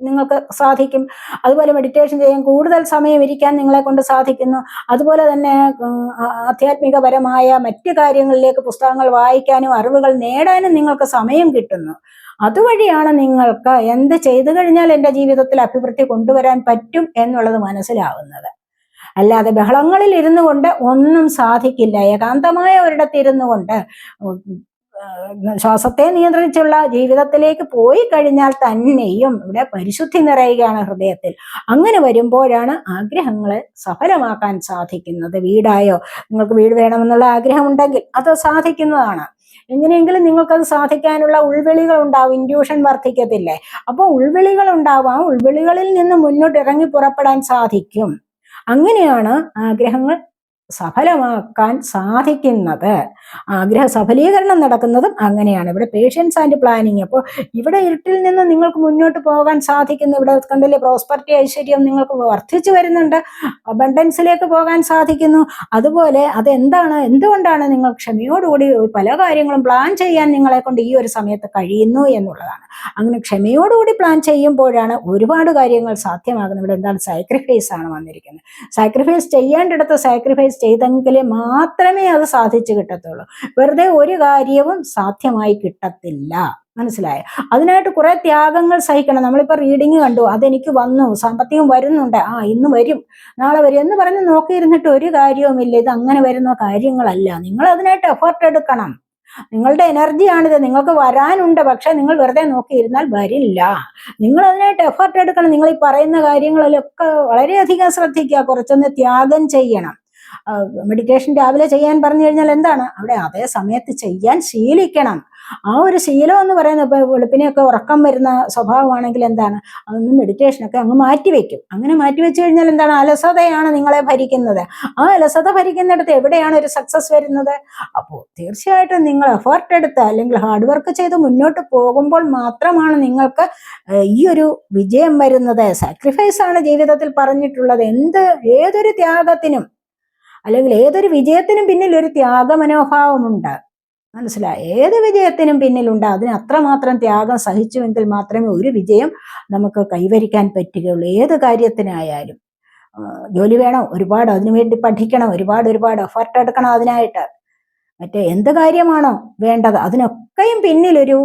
നിങ്ങൾക്ക് സാധിക്കും. അതുപോലെ മെഡിറ്റേഷൻ ചെയ്യാൻ കൂടുതൽ സമയം ഇരിക്കാൻ നിങ്ങളെ കൊണ്ട് സാധിക്കുന്നു. അതുപോലെ തന്നെ ആധ്യാത്മികപരമായ മറ്റു കാര്യങ്ങളിലേക്ക് പുസ്തകങ്ങൾ വായിക്കാനും അറിവുകൾ നേടാനും നിങ്ങൾക്ക് സമയം കിട്ടുന്നു. അതുവഴിയാണ് നിങ്ങൾക്ക് എന്ത് ചെയ്തു കഴിഞ്ഞാൽ എന്റെ ജീവിതത്തിൽ അഭിവൃദ്ധി കൊണ്ടുവരാൻ പറ്റും എന്നുള്ളത് മനസ്സിലാവുന്നത്. അല്ലാതെ ബഹളങ്ങളിൽ ഇരുന്നു കൊണ്ട് ഒന്നും സാധിക്കില്ല. ഏകാന്തമായ ഒരിടത്ത് ഇരുന്നു കൊണ്ട് ശ്വാസത്തെ നിയന്ത്രിച്ചുള്ള ജീവിതത്തിലേക്ക് പോയി കഴിഞ്ഞാൽ തന്നെയും ഇവിടെ പരിശുദ്ധി നിറയുകയാണ് ഹൃദയത്തിൽ. അങ്ങനെ വരുമ്പോഴാണ് ആഗ്രഹങ്ങളെ സഫലമാക്കാൻ സാധിക്കുന്നത്. വീടായോ? നിങ്ങൾക്ക് വീട് വേണമെന്നുള്ള ആഗ്രഹമുണ്ടെങ്കിൽ അത് സാധിക്കുന്നതാണ്. എങ്ങനെയെങ്കിലും നിങ്ങൾക്കത് സാധിക്കാനുള്ള ഉൾവിളികൾ ഉണ്ടാവും ഇൻഡ്യൂഷൻ വർദ്ധിക്കത്തില്ലേ? അപ്പോൾ ഉൾവിളികൾ ഉണ്ടാവാം ഉൾവിളികളിൽ നിന്ന് മുന്നോട്ട് ഇറങ്ങി പുറപ്പെടാൻ സാധിക്കും. അങ്ങനെയാണ് ആഗ്രഹങ്ങൾ സഫലമാക്കാൻ സാധിക്കുന്നത്. ആഗ്രഹ സഫലീകരണം നടക്കുന്നതും അങ്ങനെയാണ്. ഇവിടെ പേഷ്യൻസ് ആൻഡ് പ്ലാനിങ് അപ്പോൾ ഇവിടെ ഇരുട്ടിൽ നിന്ന് നിങ്ങൾക്ക് മുന്നോട്ട് പോകാൻ സാധിക്കുന്നു. ഇവിടെ കണ്ടില്ലേ പ്രോസ്പെർട്ടി ഐശ്വര്യം നിങ്ങൾക്ക് വർദ്ധിച്ചു വരുന്നുണ്ട്. അബണ്ടൻസിലേക്ക് പോകാൻ സാധിക്കുന്നു. അതുപോലെ അതെന്താണ്? എന്തുകൊണ്ടാണ് നിങ്ങൾ ക്ഷമയോടുകൂടി പല കാര്യങ്ങളും പ്ലാൻ ചെയ്യാൻ നിങ്ങളെ കൊണ്ട് ഈ ഒരു സമയത്ത് കഴിയുന്നു എന്നുള്ളതാണ്. അങ്ങനെ ക്ഷമയോടുകൂടി പ്ലാൻ ചെയ്യുമ്പോഴാണ് ഒരുപാട് കാര്യങ്ങൾ സാധ്യമാകുന്നത്. ഇവിടെ എന്താണ്? സാക്രിഫൈസ് ആണ് വന്നിരിക്കുന്നത്. സാക്രിഫൈസ് ചെയ്യേണ്ടിടത്ത് സാക്രിഫൈസ് ചെയ്തെങ്കിലേ മാത്രമേ അത് സാധിച്ചു കിട്ടത്തുള്ളൂ. വെറുതെ ഒരു കാര്യവും സാധ്യമായി കിട്ടത്തില്ല. മനസ്സിലായോ? അതിനായിട്ട് കുറെ ത്യാഗങ്ങൾ സഹിക്കണം. നമ്മളിപ്പോ റീഡിങ് കണ്ടു അതെനിക്ക് വന്നു സാമ്പത്തികം വരുന്നുണ്ട്. ആ ഇന്ന് വരും. നാളെ വരും എന്ന് പറഞ്ഞ് നോക്കിയിരുന്നിട്ട് ഒരു കാര്യവുമില്ല. ഇത് അങ്ങനെ വരുന്ന കാര്യങ്ങളല്ല. നിങ്ങൾ അതിനായിട്ട് എഫേർട്ട് എടുക്കണം. നിങ്ങളുടെ എനർജിയാണിത് നിങ്ങൾക്ക് വരാനുണ്ട്. പക്ഷെ നിങ്ങൾ വെറുതെ നോക്കിയിരുന്നാൽ വരില്ല. നിങ്ങൾ അതിനായിട്ട് എഫേർട്ട് എടുക്കണം. നിങ്ങൾ ഈ പറയുന്ന കാര്യങ്ങളിലൊക്കെ വളരെയധികം ശ്രദ്ധിക്കുക. കുറച്ചൊന്ന് ത്യാഗം ചെയ്യണം. മെഡിറ്റേഷൻ രാവിലെ ചെയ്യാൻ പറഞ്ഞു കഴിഞ്ഞാൽ എന്താണ്? അവിടെ അതേ സമയത്ത് ചെയ്യാൻ ശീലിക്കണം. ആ ഒരു ശീലം എന്ന് പറയുന്നത് ഇപ്പൊ വെളുപ്പിനെയൊക്കെ ഉറക്കം വരുന്ന സ്വഭാവമാണെങ്കിൽ എന്താണ്? അതൊന്നും മെഡിറ്റേഷനൊക്കെ അങ്ങ് മാറ്റിവെക്കും അങ്ങനെ മാറ്റിവെച്ച് കഴിഞ്ഞാൽ എന്താണ്? അലസതയാണ് നിങ്ങളെ ഭരിക്കുന്നത്. ആ അലസത ഭരിക്കുന്നിടത്ത് എവിടെയാണ് ഒരു സക്സസ് വരുന്നത്? അപ്പോൾ തീർച്ചയായിട്ടും നിങ്ങൾ എഫേർട്ട് എടുത്ത് അല്ലെങ്കിൽ ഹാർഡ് വർക്ക് ചെയ്ത് മുന്നോട്ട് പോകുമ്പോൾ മാത്രമാണ് നിങ്ങൾക്ക് ഈ ഒരു വിജയം വരുന്നത്. സാക്രിഫൈസ് ആണ് ജീവിതത്തിൽ പറഞ്ഞിട്ടുള്ളത്. എന്ത് ഏതൊരു ത്യാഗത്തിനും അല്ലെങ്കിൽ ഏതൊരു വിജയത്തിനും പിന്നിൽ ഒരു ത്യാഗ മനോഭാവമുണ്ട് മനസ്സിലായി? ഏത് വിജയത്തിനും പിന്നിലുണ്ട്. അതിന് അത്രമാത്രം ത്യാഗം സഹിച്ചുവെങ്കിൽ മാത്രമേ ഒരു വിജയം നമുക്ക് കൈവരിക്കാൻ പറ്റുകയുള്ളൂ. ഏത് കാര്യത്തിനായാലും. ജോലി വേണം. ഒരുപാട് അതിനുവേണ്ടി പഠിക്കണം. ഒരുപാട് ഒരുപാട് എഫർട്ട് എടുക്കണം അതിനായിട്ട്. മറ്റേ എന്ത് കാര്യമാണോ വേണ്ടത് അതിനൊക്കെയും പിന്നിലൊരു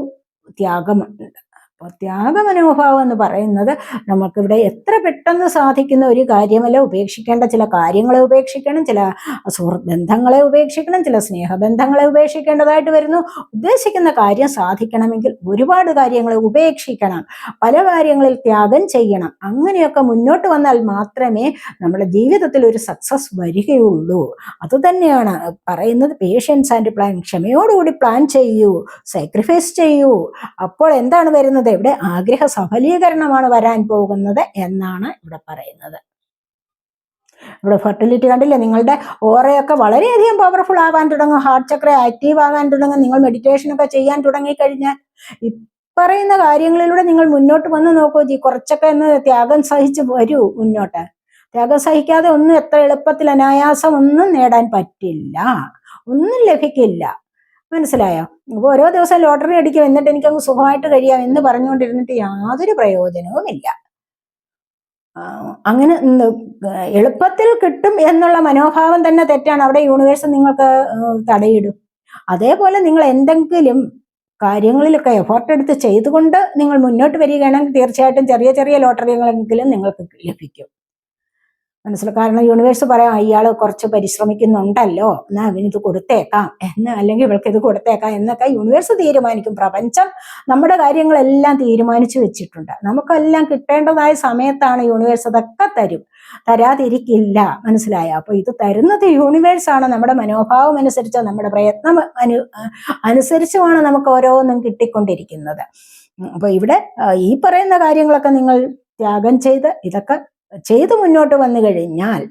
ത്യാഗമുണ്ട്. അപ്പോൾ ത്യാഗ മനോഭാവം എന്ന് പറയുന്നത് നമുക്കിവിടെ എത്ര പെട്ടെന്ന് സാധിക്കുന്ന ഒരു കാര്യമല്ല. ഉപേക്ഷിക്കേണ്ട ചില കാര്യങ്ങളെ ഉപേക്ഷിക്കണം ചില സുഹൃത്ത് ബന്ധങ്ങളെ ഉപേക്ഷിക്കണം ചില സ്നേഹബന്ധങ്ങളെ ഉപേക്ഷിക്കേണ്ടതായിട്ട് വരുന്നു. ഉദ്ദേശിക്കുന്ന കാര്യം സാധിക്കണമെങ്കിൽ ഒരുപാട് കാര്യങ്ങളെ ഉപേക്ഷിക്കണം. പല കാര്യങ്ങളിൽ ത്യാഗം ചെയ്യണം. അങ്ങനെയൊക്കെ മുന്നോട്ട് വന്നാൽ മാത്രമേ നമ്മുടെ ജീവിതത്തിൽ ഒരു സക്സസ് വരികയുള്ളൂ. അതുതന്നെയാണ് പറയുന്നത്. പേഷ്യൻസ് ആൻഡ് പ്ലാൻ ക്ഷമയോടുകൂടി പ്ലാൻ ചെയ്യൂ. സാക്രിഫൈസ് ചെയ്യൂ. അപ്പോൾ എന്താണ് വരുന്നത്? ഇവിടെ ആഗ്രഹ സഫലീകരണമാണ് വരാൻ പോകുന്നത് എന്നാണ് ഇവിടെ പറയുന്നത്. ഇവിടെ ഫെർട്ടിലിറ്റി കണ്ടില്ലേ? നിങ്ങളുടെ ഓറയൊക്കെ വളരെയധികം പവർഫുൾ ആവാൻ തുടങ്ങും. ഹാർട്ട് ചക്ര ആക്റ്റീവ് ആകാൻ തുടങ്ങും. നിങ്ങൾ മെഡിറ്റേഷൻ ഒക്കെ ചെയ്യാൻ തുടങ്ങിക്കഴിഞ്ഞാൽ പറയുന്ന കാര്യങ്ങളിലൂടെ നിങ്ങൾ മുന്നോട്ട് വന്ന് നോക്കൂ. ജി കുറച്ചൊക്കെ ഒന്ന് ത്യാഗം സഹിച്ച് വരൂ മുന്നോട്ട്. ത്യാഗം സഹിക്കാതെ ഒന്നും എത്ര എളുപ്പത്തിൽ അനായാസം ഒന്നും നേടാൻ പറ്റില്ല. ഒന്നും ലഭിക്കില്ല. മനസ്സിലായോ? ഓരോ ദിവസം ലോട്ടറി അടിക്കും എന്നിട്ട് എനിക്ക് അങ്ങ് സുഖമായിട്ട് കഴിയാം എന്ന് പറഞ്ഞുകൊണ്ടിരുന്നിട്ട് യാതൊരു പ്രയോജനവുമില്ല അങ്ങനെ എളുപ്പത്തിൽ കിട്ടും എന്നുള്ള മനോഭാവം തന്നെ തെറ്റാണ്. അവിടെ യൂണിവേഴ്സ് നിങ്ങൾക്ക് തടയിടും. അതേപോലെ നിങ്ങൾ എന്തെങ്കിലും കാര്യങ്ങളിലൊക്കെ എഫോർട്ട് എടുത്ത് ചെയ്തുകൊണ്ട് നിങ്ങൾ മുന്നോട്ട് വരികയാണെങ്കിൽ തീർച്ചയായിട്ടും ചെറിയ ചെറിയ ലോട്ടറികളെങ്കിലും നിങ്ങൾക്ക് ലഭിക്കും. മനസ്സിലായി കാരണം യൂണിവേഴ്സ് പറയാം ഇയാൾ കുറച്ച് പരിശ്രമിക്കുന്നുണ്ടല്ലോ എന്നാ അവനിത് കൊടുത്തേക്കാം എന്ന് അല്ലെങ്കിൽ ഇവൾക്ക് ഇത് കൊടുത്തേക്കാം എന്നൊക്കെ യൂണിവേഴ്സ് തീരുമാനിക്കും. പ്രപഞ്ചം നമ്മുടെ കാര്യങ്ങളെല്ലാം തീരുമാനിച്ചു വെച്ചിട്ടുണ്ട്. നമുക്കെല്ലാം കിട്ടേണ്ടതായ സമയത്താണ് യൂണിവേഴ്സ് അതൊക്കെ തരും. തരാതിരിക്കില്ല മനസ്സിലായ? അപ്പൊ ഇത് തരുന്നത് യൂണിവേഴ്സാണ് നമ്മുടെ മനോഭാവം അനുസരിച്ച് നമ്മുടെ പ്രയത്നം അനു അനുസരിച്ചുമാണ് നമുക്ക് ഓരോന്നും കിട്ടിക്കൊണ്ടിരിക്കുന്നത്. അപ്പൊ ഇവിടെ ഈ പറയുന്ന കാര്യങ്ങളൊക്കെ നിങ്ങൾ ത്യാഗം ചെയ്ത് ഇതൊക്കെ ചെയ്ത് മുന്നോട്ട് വന്നു കഴിഞ്ഞാൽ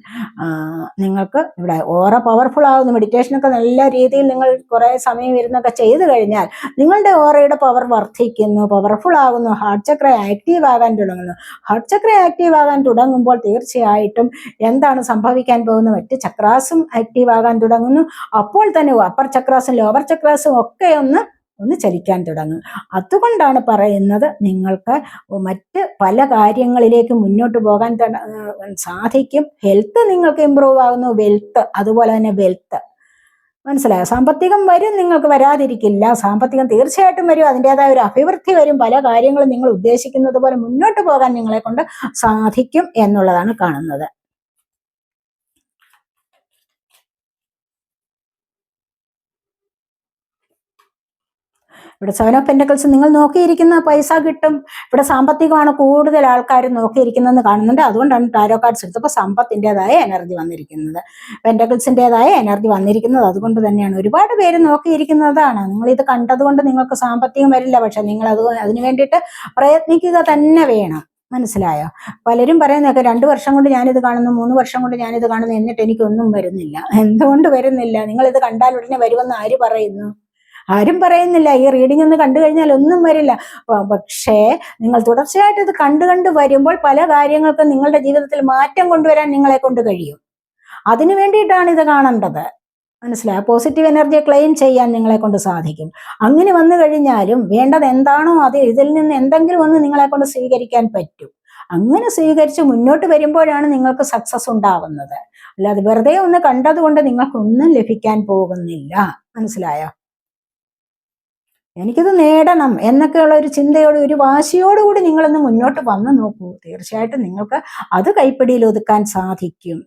നിങ്ങൾക്ക് ഇവിടെ ഓറ പവർഫുൾ ആവുന്നു മെഡിറ്റേഷനൊക്കെ നല്ല രീതിയിൽ നിങ്ങൾ കുറെ സമയം ഇരുന്നൊക്കെ ചെയ്തു കഴിഞ്ഞാൽ നിങ്ങളുടെ ഓറയുടെ പവർ വർദ്ധിക്കുന്നു പവർഫുൾ ആകുന്നു ഹാർട്ട് ചക്ര ആക്റ്റീവ് ആകാൻ തുടങ്ങുന്നു. ഹാർട്ട് ചക്ര ആക്റ്റീവ് ആകാൻ തുടങ്ങുമ്പോൾ തീർച്ചയായിട്ടും എന്താണ് സംഭവിക്കാൻ പോകുന്ന? മറ്റ് ചക്രാസും ആക്റ്റീവ് ആകാൻ തുടങ്ങുന്നു. അപ്പോൾ തന്നെ അപ്പർ ചക്രാസും ലോവർ ചക്രാസും ഒക്കെ ഒന്ന് ഒന്ന് ചലിക്കാൻ തുടങ്ങും. അതുകൊണ്ടാണ് പറയുന്നത് നിങ്ങൾക്ക് മറ്റ് പല കാര്യങ്ങളിലേക്ക് മുന്നോട്ട് പോകാൻ സാധിക്കും. ഹെൽത്ത് നിങ്ങൾക്ക് ഇമ്പ്രൂവ് ആകുന്നു. വെൽത്ത് അതുപോലെ തന്നെ വെൽത്ത് മനസ്സിലായോ? സാമ്പത്തികം വരും നിങ്ങൾക്ക് വരാതിരിക്കില്ല. സാമ്പത്തികം തീർച്ചയായിട്ടും വരും. അതിന്റെതായ ഒരു അഭിവൃദ്ധി വരും. പല കാര്യങ്ങളും നിങ്ങൾ ഉദ്ദേശിക്കുന്നത് പോലെ മുന്നോട്ട് പോകാൻ നിങ്ങളെ കൊണ്ട് സാധിക്കും എന്നുള്ളതാണ് കാണുന്നത്. ഇവിടെ സെവൻ ഓഫ് പെന്റക്കിൾസ് നിങ്ങൾ നോക്കിയിരിക്കുന്ന പൈസ കിട്ടും. ഇവിടെ സാമ്പത്തികമാണ് കൂടുതൽ ആൾക്കാർ നോക്കിയിരിക്കുന്നതെന്ന് കാണുന്നുണ്ട്. അതുകൊണ്ടാണ് ടാരോ കാർഡ്സ് എടുത്തപ്പോൾ സമ്പത്തിന്റെതായ എനർജി വന്നിരിക്കുന്നത്. പെന്റക്കിൾസിന്റെതായ എനർജി വന്നിരിക്കുന്നത്. അതുകൊണ്ട് തന്നെയാണ് ഒരുപാട് പേര് നോക്കിയിരിക്കുന്നതാണ്. നിങ്ങൾ ഇത് കണ്ടതുകൊണ്ട് നിങ്ങൾക്ക് സാമ്പത്തികം വരില്ല. പക്ഷെ നിങ്ങൾ അത് അതിന് വേണ്ടിയിട്ട് പ്രയത്നിക്കുക തന്നെ വേണം. മനസ്സിലായോ? പലരും പറയുന്നതൊക്കെ രണ്ടു വർഷം കൊണ്ട് ഞാനിത് കാണുന്നു മൂന്ന് വർഷം കൊണ്ട് ഞാനിത് കാണുന്നു എന്നിട്ട് എനിക്കൊന്നും വരുന്നില്ല. എന്തുകൊണ്ട് വരുന്നില്ല? നിങ്ങൾ ഇത് കണ്ടാൽ ഉടനെ വരുമെന്ന് ആര് പറയുന്നു? ആരും പറയുന്നില്ല. ഈ റീഡിംഗ് ഒന്ന് കണ്ടു കഴിഞ്ഞാൽ ഒന്നും വരില്ല. പക്ഷേ നിങ്ങൾ തുടർച്ചയായിട്ട് ഇത് കണ്ടു കണ്ട് വരുമ്പോൾ പല കാര്യങ്ങൾക്കും നിങ്ങളുടെ ജീവിതത്തിൽ മാറ്റം കൊണ്ടുവരാൻ നിങ്ങളെ കൊണ്ട് കഴിയും. അതിനു വേണ്ടിയിട്ടാണ് ഇത് കാണേണ്ടത്. മനസ്സിലായോ? പോസിറ്റീവ് എനർജി ക്ലെയിം ചെയ്യാൻ നിങ്ങളെ കൊണ്ട് സാധിക്കും. അങ്ങനെ വന്നു കഴിഞ്ഞാലും വേണ്ടത് എന്താണോ അത് ഇതിൽ നിന്ന് എന്തെങ്കിലും ഒന്ന് നിങ്ങളെ കൊണ്ട് സ്വീകരിക്കാൻ പറ്റും. അങ്ങനെ സ്വീകരിച്ച് മുന്നോട്ട് വരുമ്പോഴാണ് നിങ്ങൾക്ക് സക്സസ് ഉണ്ടാവുന്നത്. അല്ലാതെ വെറുതെ ഒന്ന് കണ്ടതുകൊണ്ട് നിങ്ങൾക്കൊന്നും ലഭിക്കാൻ പോകുന്നില്ല. മനസ്സിലായോ? എനിക്കിത് നേടണം എന്നൊക്കെയുള്ള ഒരു ചിന്തയോട് ഒരു വാശിയോടുകൂടി നിങ്ങളൊന്ന് മുന്നോട്ട് വന്നു നോക്കൂ. തീർച്ചയായിട്ടും നിങ്ങൾക്ക് അത് കൈപ്പിടിയിൽ ഒതുക്കാൻ സാധിക്കും.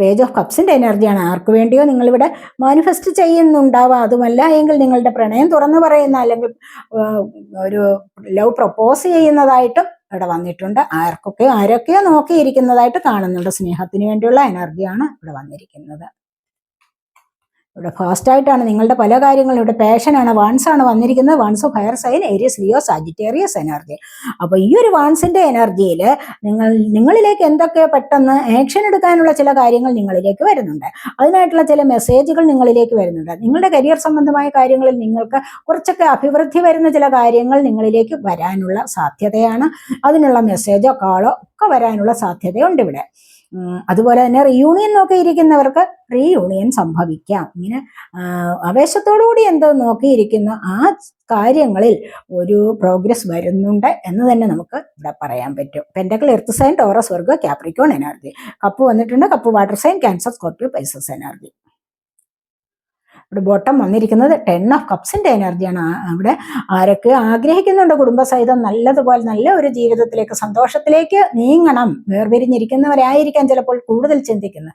പേജ് ഓഫ് കപ്സിന്റെ എനർജിയാണ് ആർക്ക് വേണ്ടിയോ നിങ്ങളിവിടെ മാനിഫെസ്റ്റ് ചെയ്യുന്നുണ്ടാവാം. അതുമല്ല എങ്കിൽ നിങ്ങളുടെ പ്രണയം തുറന്നു പറയുന്ന അല്ലെങ്കിൽ ഒരു ലവ് പ്രപ്പോസ് ചെയ്യുന്നതായിട്ടും ഇവിടെ വന്നിട്ടുണ്ട്. ആർക്കൊക്കെയോ ആരൊക്കെയോ നോക്കിയിരിക്കുന്നതായിട്ട് കാണുന്നുണ്ട്. സ്നേഹത്തിന് വേണ്ടിയുള്ള എനർജിയാണ് ഇവിടെ വന്നിരിക്കുന്നത്. ഇവിടെ ഫാസ്റ്റ് ആയിട്ടാണ് നിങ്ങളുടെ പല കാര്യങ്ങളും. ഇവിടെ പാഷനാണ് വാൺസ് ആണ് വന്നിരിക്കുന്നത്. Wands fire sign Aries Leo Sagittarius energy അപ്പോൾ ഈ ഒരു വാൺസിന്റെ എനർജിയിൽ നിങ്ങൾ നിങ്ങളിലേക്ക് എന്തൊക്കെ പെട്ടെന്ന് ആക്ഷൻ എടുക്കാനുള്ള ചില കാര്യങ്ങൾ നിങ്ങളിലേക്ക് വരുന്നുണ്ട്. അതിനായിട്ടുള്ള ചില മെസ്സേജുകൾ നിങ്ങളിലേക്ക് വരുന്നുണ്ട്. നിങ്ങളുടെ കരിയർ സംബന്ധമായ കാര്യങ്ങളിൽ നിങ്ങൾക്ക് കുറച്ചൊക്കെ അഭിവൃദ്ധി വരുന്ന ചില കാര്യങ്ങൾ നിങ്ങളിലേക്ക് വരാനുള്ള സാധ്യതയാണ്. അതിനുള്ള മെസ്സേജോ കാളോ ഒക്കെ വരാനുള്ള സാധ്യതയുണ്ട് ഇവിടെ. അതുപോലെ തന്നെ റീയൂണിയൻ നോക്കിയിരിക്കുന്നവർക്ക് റീയൂണിയൻ സംഭവിക്കാം. ഇങ്ങനെ ആവേശത്തോടുകൂടി എന്തോ നോക്കിയിരിക്കുന്ന ആ കാര്യങ്ങളിൽ ഒരു പ്രോഗ്രസ് വരുന്നുണ്ട് എന്ന് തന്നെ നമുക്ക് ഇവിടെ പറയാൻ പറ്റും. Pentacle earth sign Taurus Virgo Capricorn energy cup വന്നിട്ടുണ്ട്. Cup water sign Cancer Scorpio Pisces energy ഇവിടെ ബോട്ടം വന്നിരിക്കുന്നത് ടെൻ ഓഫ് കപ്സിന്റെ എനർജിയാണ്. ഇവിടെ ആരൊക്കെ ആഗ്രഹിക്കുന്നുണ്ട് കുടുംബസഹിതം നല്ലതുപോലെ നല്ല ഒരു ജീവിതത്തിലേക്ക് സന്തോഷത്തിലേക്ക് നീങ്ങണം. വേർപിരിഞ്ഞിരിക്കുന്നവരായിരിക്കാം ചിലപ്പോൾ കൂടുതൽ ചിന്തിക്കുന്നത്.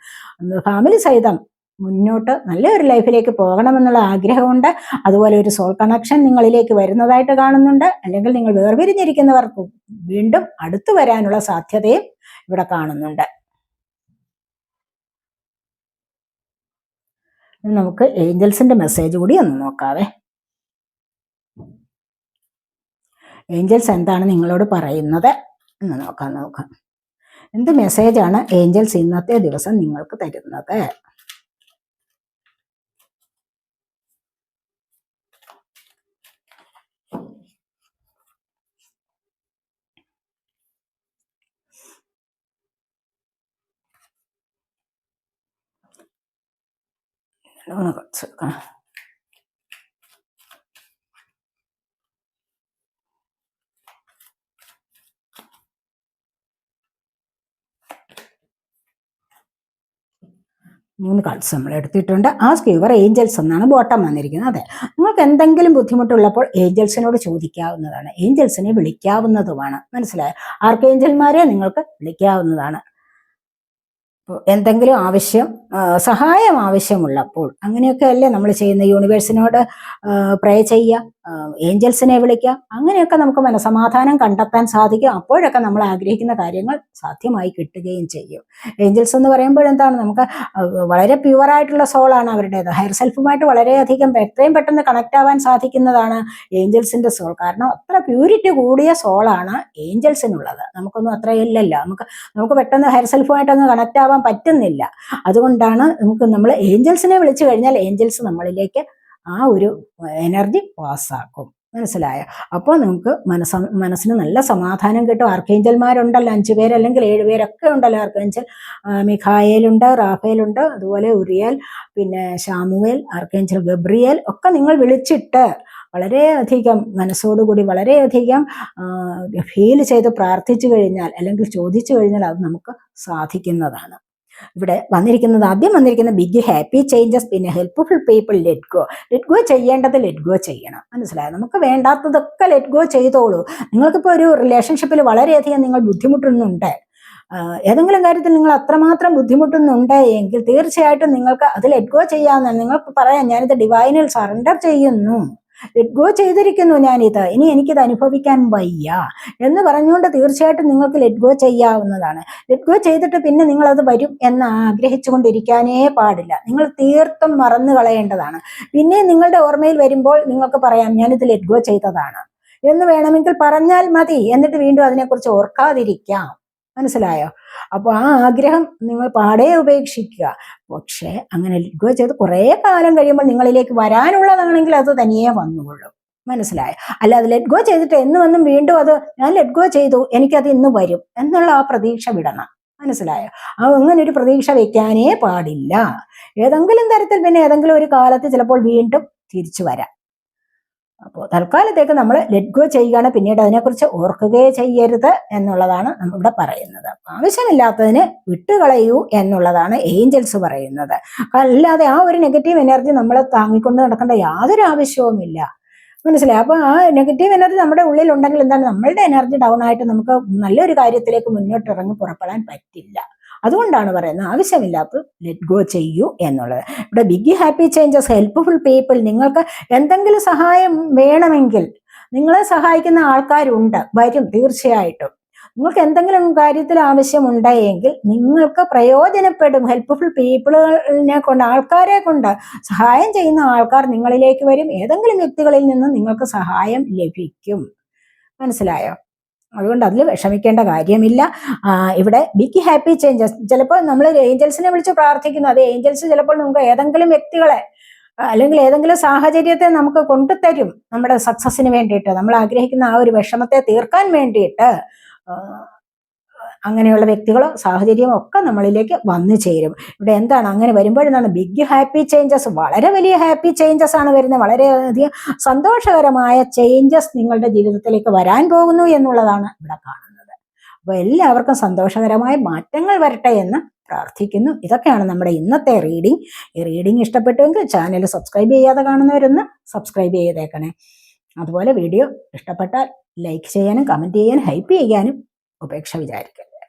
ഫാമിലി സഹിതം മുന്നോട്ട് നല്ലൊരു ലൈഫിലേക്ക് പോകണമെന്നുള്ള ആഗ്രഹമുണ്ട്. അതുപോലെ ഒരു സോൾ കണക്ഷൻ നിങ്ങളിലേക്ക് വരുന്നതായിട്ട് കാണുന്നുണ്ട്. അല്ലെങ്കിൽ നിങ്ങൾ വേർപിരിഞ്ഞിരിക്കുന്നവർക്ക് വീണ്ടും അടുത്തു വരാനുള്ള സാധ്യതയും ഇവിടെ കാണുന്നുണ്ട് ഇനി നമുക്ക് ഏഞ്ചൽസിന്റെ മെസ്സേജ് കൂടി ഒന്ന് നോക്കാവേ. ഏഞ്ചൽസ് എന്താണ് നിങ്ങളോട് പറയുന്നത്? എന്ന് നോക്കാം നോക്കാം. എന്ത് മെസ്സേജാണ് ഏഞ്ചൽസ് ഇന്നത്തെ ദിവസം നിങ്ങൾക്ക് തരുന്നത്? ഒന്ന് കുറച്ച് എടുക്കാം. മൂന്ന് നമ്മൾ എടുത്തിട്ടുണ്ട്. ആ സ്ക്യൂവർ ഏഞ്ചൽസ് എന്നാണ് ബോട്ടം വന്നിരിക്കുന്നത്. അതെ. നിങ്ങൾക്ക് എന്തെങ്കിലും ബുദ്ധിമുട്ടുള്ളപ്പോൾ ഏഞ്ചൽസിനോട് ചോദിക്കാവുന്നതാണ്. ഏഞ്ചൽസിനെ വിളിക്കാവുന്നതുമാണ്. മനസ്സിലായോ? ആർക്കേഞ്ചൽമാരെ നിങ്ങൾക്ക് വിളിക്കാവുന്നതാണ്. എന്തെങ്കിലും ആവശ്യം സഹായം ആവശ്യമുള്ളപ്പോൾ അങ്ങനെയൊക്കെ അല്ലേ നമ്മൾ ചെയ്യുന്ന യൂണിവേഴ്സിനോട് പ്രേ ചെയ്യുക ഏഞ്ചൽസിനെ വിളിക്കുക അങ്ങനെയൊക്കെ നമുക്ക് മനസമാധാനം കണ്ടെത്താൻ സാധിക്കും. അപ്പോഴൊക്കെ നമ്മൾ ആഗ്രഹിക്കുന്ന കാര്യങ്ങൾ സാധ്യമായി കിട്ടുകയും ചെയ്യും. ഏഞ്ചൽസ് എന്ന് പറയുമ്പോൾ എന്താണ്? നമുക്ക് വളരെ പ്യുവറായിട്ടുള്ള സോളാണ് അവരുടേത്. ഹയർ സെൽഫുമായിട്ട് വളരെയധികം എത്രയും പെട്ടെന്ന് കണക്ട് ആവാൻ സാധിക്കുന്നതാണ് ഏഞ്ചൽസിന്റെ സോൾ കാരണം അത്ര പ്യൂരിറ്റി കൂടിയ സോളാണ് ഏഞ്ചൽസിനുള്ളത്. നമുക്കൊന്നും അത്ര ഇല്ലല്ലോ. നമുക്ക് നമുക്ക് പെട്ടെന്ന് ഹയർ സെൽഫുമായിട്ടൊന്ന് കണക്ട് ആവാൻ പറ്റുന്നില്ല. അതുകൊണ്ടാണ് നമുക്ക് നമ്മൾ ഏഞ്ചൽസിനെ വിളിച്ചു കഴിഞ്ഞാൽ ഏഞ്ചൽസ് നമ്മളിലേക്ക് ആ ഒരു എനർജി പാസ്സാക്കും. മനസ്സിലായോ? അപ്പോൾ നമുക്ക് മനസ്സ മനസ്സിന് നല്ല സമാധാനം കിട്ടും. ആർക്കേഞ്ചൽമാരുണ്ടല്ലോ അഞ്ചു പേര് അല്ലെങ്കിൽ ഏഴ് പേരൊക്കെ ഉണ്ടല്ലോ ആർക്കേഞ്ചൽ. മിഖായേലുണ്ട് റാഫേലുണ്ട് അതുപോലെ ഉറിയൽ പിന്നെ ഷാമുവേൽ ആർക്കേഞ്ചൽ ഗബ്രിയേൽ ഒക്കെ നിങ്ങൾ വിളിച്ചിട്ട് വളരെയധികം മനസ്സോടുകൂടി വളരെയധികം ഫീൽ ചെയ്ത് പ്രാർത്ഥിച്ചു കഴിഞ്ഞാൽ അല്ലെങ്കിൽ ചോദിച്ചു കഴിഞ്ഞാൽ അത് നമുക്ക് സാധിക്കുന്നതാണ്. ഇവിടെ വന്നിരിക്കുന്നത് ആദ്യം വന്നിരിക്കുന്ന ബിഗ് ഹാപ്പി ചേഞ്ചസ് പിന്നെ helpful people let go let go ചെയ്യേണ്ടത് ലെറ്റ് ഗോ ചെയ്യണം. മനസ്സിലായോ? നമുക്ക് വേണ്ടാത്തതൊക്കെ ലെറ്റ് ഗോ ചെയ്തോളൂ. നിങ്ങൾക്കിപ്പോൾ ഒരു റിലേഷൻഷിപ്പിൽ വളരെയധികം നിങ്ങൾ ബുദ്ധിമുട്ടുന്നുണ്ട്. ഏതെങ്കിലും കാര്യത്തിൽ നിങ്ങൾ അത്രമാത്രം ബുദ്ധിമുട്ടുന്നുണ്ട് എങ്കിൽ തീർച്ചയായിട്ടും നിങ്ങൾക്ക് അത് ലെറ്റ് ഗോ ചെയ്യാമെന്നാണ്. നിങ്ങൾക്ക് പറയാം ഞാനിത് ഡിവൈനിൽ സറണ്ടർ ചെയ്യുന്നു. ലെറ്റ് ഗോ ചെയ്തിരിക്കുന്നു ഞാനിത്. ഇനി എനിക്കിത് അനുഭവിക്കാൻ വയ്യ. എന്ന് പറഞ്ഞുകൊണ്ട് തീർച്ചയായിട്ടും നിങ്ങൾക്ക് ലെറ്റ് ഗോ ചെയ്യാവുന്നതാണ്. ലെറ്റ് ഗോ ചെയ്തിട്ട് പിന്നെ നിങ്ങൾ അത് വരും എന്ന് ആഗ്രഹിച്ചുകൊണ്ടിരിക്കാനേ പാടില്ല. നിങ്ങൾ തീർത്തും മറന്നു കളയേണ്ടതാണ്. പിന്നെ നിങ്ങളുടെ ഓർമ്മയിൽ വരുമ്പോൾ നിങ്ങൾക്ക് പറയാം ഞാനിത് ലെറ്റ് ഗോ ചെയ്തതാണ്. എന്ന് വേണമെങ്കിൽ പറഞ്ഞാൽ മതി. എന്നിട്ട് വീണ്ടും അതിനെക്കുറിച്ച് ഓർക്കാതിരിക്കാം. മനസ്സിലായോ? അപ്പോൾ ആ ആഗ്രഹം നിങ്ങൾ പാടെ ഉപേക്ഷിക്കുക. പക്ഷേ അങ്ങനെ ലെറ്റ് ഗോ ചെയ്ത് കുറേ കാലം കഴിയുമ്പോൾ നിങ്ങളിലേക്ക് വരാനുള്ളതാണെങ്കിൽ അത് തനിയെ വന്നുകൊള്ളും. മനസ്സിലായോ? അത് ലെറ്റ് ഗോ ചെയ്തിട്ട് എന്ന് വന്നും വീണ്ടും അത് ഞാൻ ലെറ്റ് ഗോ ചെയ്തു എനിക്കത് ഇന്ന് വരും എന്നുള്ള ആ പ്രതീക്ഷ വിടണം. മനസ്സിലായോ? ആ അങ്ങനെ ഒരു പ്രതീക്ഷ വെക്കാനേ പാടില്ല. ഏതെങ്കിലും തരത്തിൽ പിന്നെ ഏതെങ്കിലും ഒരു കാലത്ത് ചിലപ്പോൾ വീണ്ടും തിരിച്ചു വരാം. അപ്പോൾ തൽക്കാലത്തേക്ക് നമ്മൾ ലെറ്റ് ഗോ ചെയ്യുകയാണ്. പിന്നീട് അതിനെക്കുറിച്ച് ഓർക്കുകയേ ചെയ്യരുത് എന്നുള്ളതാണ് നമ്മളിവിടെ പറയുന്നത്. ആവശ്യമില്ലാത്തതിന് വിട്ടുകളയൂ എന്നുള്ളതാണ് ഏഞ്ചൽസ് പറയുന്നത്. അല്ലാതെ ആ ഒരു നെഗറ്റീവ് എനർജി നമ്മൾ താങ്ങിക്കൊണ്ട് നടക്കേണ്ട യാതൊരു ആവശ്യവുമില്ല മനസ്സിലായി? അപ്പൊ ആ നെഗറ്റീവ് എനർജി നമ്മുടെ ഉള്ളിൽ ഉണ്ടെങ്കിൽ എന്താണ്? നമ്മളുടെ എനർജി ഡൗൺ ആയിട്ട് നമുക്ക് നല്ലൊരു കാര്യത്തിലേക്ക് മുന്നോട്ട് ഇറങ്ങി പുറപ്പെടാൻ പറ്റില്ല. അതുകൊണ്ടാണ് പറയുന്നത് ആവശ്യമില്ലാത്ത ലെറ്റ് ഗോ ചെയ്യൂ എന്നുള്ളത്. ഇവിടെ big happy changes helpful people നിങ്ങൾക്ക് എന്തെങ്കിലും സഹായം വേണമെങ്കിൽ നിങ്ങളെ സഹായിക്കുന്ന ആൾക്കാരുണ്ട് വരും തീർച്ചയായിട്ടും. നിങ്ങൾക്ക് എന്തെങ്കിലും കാര്യത്തിൽ ആവശ്യമുണ്ടെങ്കിൽ നിങ്ങൾക്ക് പ്രയോജനപ്പെടും. ഹെൽപ്ഫുൾ പീപ്പിളിനെ കൊണ്ട് ആൾക്കാരെ കൊണ്ട് സഹായം ചെയ്യുന്ന ആൾക്കാർ നിങ്ങളിലേക്ക് വരും. ഏതെങ്കിലും വ്യക്തികളിൽ നിന്ന് നിങ്ങൾക്ക് സഹായം ലഭിക്കും. മനസ്സിലായോ? അതുകൊണ്ട് അതിൽ വിഷമിക്കേണ്ട കാര്യമില്ല. ഇവിടെ ബിഗ് ഹാപ്പി ചേഞ്ചസ് ചിലപ്പോൾ നമ്മൾ ഏഞ്ചൽസിനെ വിളിച്ച് പ്രാർത്ഥിക്കുന്നു. അത് ഏഞ്ചൽസ് ചിലപ്പോൾ നമുക്ക് ഏതെങ്കിലും വ്യക്തികളെ അല്ലെങ്കിൽ ഏതെങ്കിലും സാഹചര്യത്തെ നമുക്ക് കൊണ്ടുതരും നമ്മുടെ സക്സസിന് വേണ്ടിയിട്ട്. നമ്മൾ ആഗ്രഹിക്കുന്ന ആ ഒരു വിഷമത്തെ തീർക്കാൻ വേണ്ടിയിട്ട് അങ്ങനെയുള്ള വ്യക്തികളോ സാഹചര്യമോ ഒക്കെ നമ്മളിലേക്ക് വന്നു ചേരും. ഇവിടെ എന്താണ്? അങ്ങനെ വരുമ്പോഴെന്താണ്? ബിഗ് ഹാപ്പി ചേഞ്ചസ് വളരെ വലിയ ഹാപ്പി ചേഞ്ചസ് ആണ് വരുന്നത്. വളരെയധികം സന്തോഷകരമായ ചേഞ്ചസ് നിങ്ങളുടെ ജീവിതത്തിലേക്ക് വരാൻ പോകുന്നു എന്നുള്ളതാണ് ഇവിടെ കാണുന്നത്. അപ്പോൾ എല്ലാവർക്കും സന്തോഷകരമായ മാറ്റങ്ങൾ വരട്ടെ എന്ന് പ്രാർത്ഥിക്കുന്നു. ഇതൊക്കെയാണ് നമ്മുടെ ഇന്നത്തെ റീഡിംഗ് ഈ റീഡിംഗ് ഇഷ്ടപ്പെട്ടുവെങ്കിൽ ചാനൽ സബ്സ്ക്രൈബ് ചെയ്യാതെ കാണുന്നവരൊന്ന് സബ്സ്ക്രൈബ് ചെയ്തേക്കണേ. അതുപോലെ വീഡിയോ ഇഷ്ടപ്പെട്ടാൽ ലൈക്ക് ചെയ്യാനും കമന്റ് ചെയ്യാനും ഹൈപ്പ് ചെയ്യാനും ഉപേക്ഷ വിചാരിക്കരുത്.